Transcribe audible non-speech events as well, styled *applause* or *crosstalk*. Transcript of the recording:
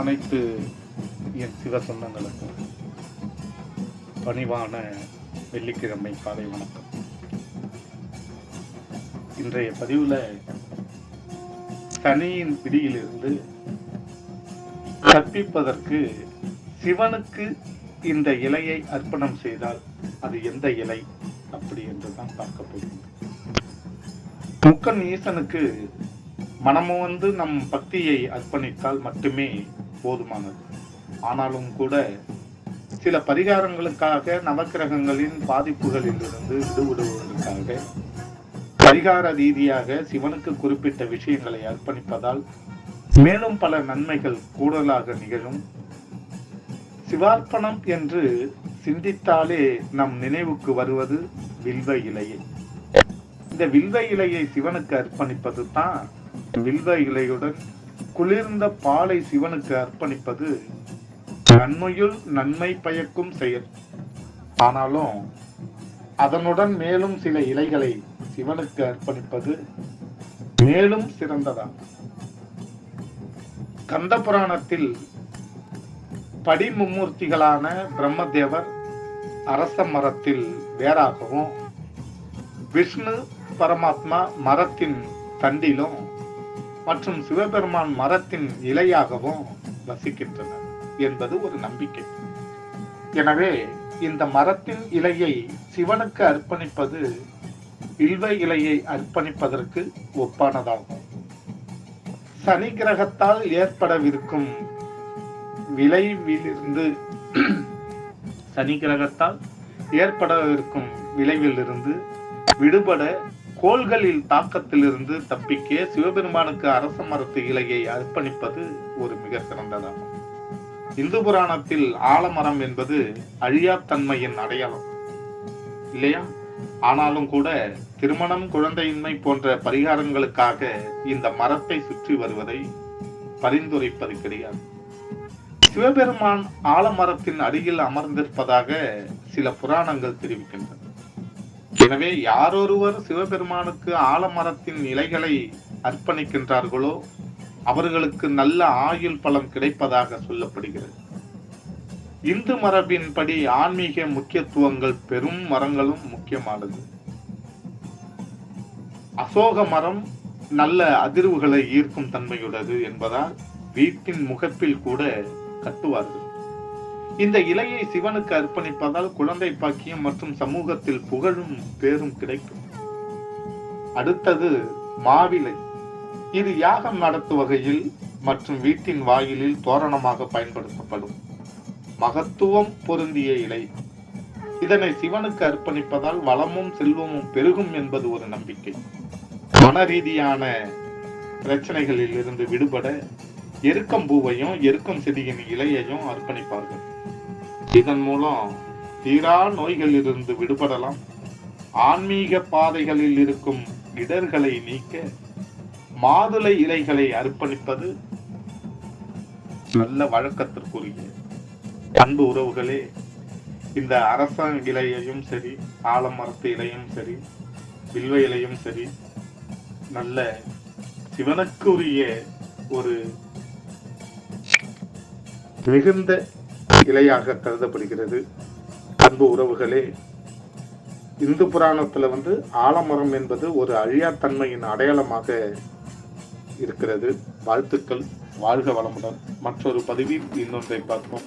அனைத்து என் சிவ சொந்தங்களுக்கும் பணிவான வெள்ளிக்கிழமை காலை வணக்கம். இன்றைய பதிவில் சனியின் பிடியிலிருந்து தப்பிப்பதற்கு சிவனுக்கு இந்த இலையை அர்ப்பணம் செய்தால் அது எந்த இலை அப்படி என்று தான் பார்க்க போகிறோம். முக்கன் ஈசனுக்கு மனமும் வந்து நம் பக்தியை அர்ப்பணித்தால் மட்டுமே போதுமானது. ஆனாலும் கூட சில பரிகாரங்களுக்காக நவக்கிரகங்களின் பாதிப்புகளில் இருந்து விடுவிடுவதற்காக பரிகார ரீதியாக சிவனுக்கு குறிப்பிட்ட விஷயங்களை அர்ப்பணிப்பதால் மேலும் பல நன்மைகள் கூடுதலாக நிகழும். சிவார்ப்பணம் என்று சிந்தித்தாலே நம் நினைவுக்கு வருவது வில்வ இலையை. இந்த வில்வ இலையை சிவனுக்கு அர்ப்பணிப்பது தான் வில்வ இலையுடன் குளிர்ந்த பாலை சிவனுக்கு அர்ப்பணிப்பது நன்மையுள் நன்மை பயக்கும் செயல். ஆனாலும் அதனுடன் மேலும் சில இலைகளை சிவனுக்கு அர்ப்பணிப்பது மேலும் சிறந்ததாகும் கந்த புராணத்தில் படிமும்மூர்த்திகளான பிரம்மதேவர் அரச மரத்தில் வேறாகவும் விஷ்ணு பரமாத்மா மரத்தின் தண்டிலும் மற்றும் சிவபெருமான் மரத்தின் இலையாகவும் வசிக்கின்றனர் என்பது ஒரு நம்பிக்கை. எனவே இந்த மரத்தின் இலையை சிவனுக்கு அர்ப்பணிப்பது இல்வ இலையை அர்ப்பணிப்பதற்கு ஒப்பானதாகும். சனி கிரகத்தால் ஏற்படவிருக்கும் விளைவிலிருந்து *clears throat* சனி கிரகத்தால் ஏற்படவிருக்கும் விளைவிலிருந்து விடுபட கோள்களில் தாக்கத்திலிருந்து தப்பிக்க சிவபெருமானுக்கு அரச மரத்து இலையை அர்ப்பணிப்பது ஒரு மிக சிறந்ததாகும். இந்து புராணத்தில் ஆலமரம் என்பது அழியாத்தன்மையின் அடையாளம். இல்லையா? ஆனாலும் கூட திருமணம் குழந்தையின்மை போன்ற பரிகாரங்களுக்காக இந்த மரத்தை சுற்றி வருவதை பரிந்துரைப்பது கிடையாது. சிவபெருமான் ஆலமரத்தின் அடியில் அமர்ந்திருப்பதாக சில புராணங்கள் தெரிவிக்கின்றன. எனவே யாரொருவர் சிவபெருமானுக்கு ஆலமரத்தின் இலைகளை அர்ப்பணிக்கின்றார்களோ அவர்களுக்கு நல்ல ஆயுள் பலம் கிடைப்பதாக சொல்லப்படுகிறது. இந்து மரபின்படி ஆன்மீக முக்கியத்துவங்கள் பெரும் மரங்களும் முக்கியமானது. அசோக மரம் நல்ல அதிர்வுகளை ஈர்க்கும் தன்மையுள்ளது என்பதால் வீட்டின் முகப்பில் கூட கட்டுவார்கள். இந்த இலையை சிவனுக்கு அர்ப்பணிப்பதால் குழந்தை பாக்கியம் மற்றும் சமூகத்தில் புகழும் பேரும் கிடைக்கும். அடுத்தது மாவிலை. இது யாகம் நடத்துவகையில் மற்றும் வீட்டின் வாயிலில் தோரணமாக பயன்படுத்தப்படும். மகத்துவம் பொருந்திய இலை. இதனை சிவனுக்கு அர்ப்பணிப்பதால் வளமும் செல்வமும் பெருகும் என்பது ஒரு நம்பிக்கை. மன ரீதியான பிரச்சனைகளில் இருந்து விடுபட எருக்கம் பூவையும் எருக்கம் செடியின் இலையையும் அர்ப்பணிப்பார்கள். இதன் மூலம் தீரா நோய்களிலிருந்து விடுபடலாம். ஆன்மீக பாதைகளில் இருக்கும் இடர்களை நீக்க மாதுளை இலைகளை அர்ப்பணிப்பது நல்ல வழக்கத்திற்குரிய அன்பு உறவுகளே இந்த அரச இலையையும் சரி ஆலமரத்து இலையும் சரி வில்வ இலையும் சரி நல்ல சிவனுக்குரிய ஒரு மிகுந்த இலையாக கருதப்படுகிறது. அன்பு உறவுகளே இந்து புராணத்தில் வந்து ஆலமரம் என்பது ஒரு அழியாத்தன்மையின் அடையாளமாக இருக்கிறது. வாழ்த்துக்கள் வாழ்க வளமுடன். மற்றொரு பதிவில் இன்னொன்றை பார்ப்போம்.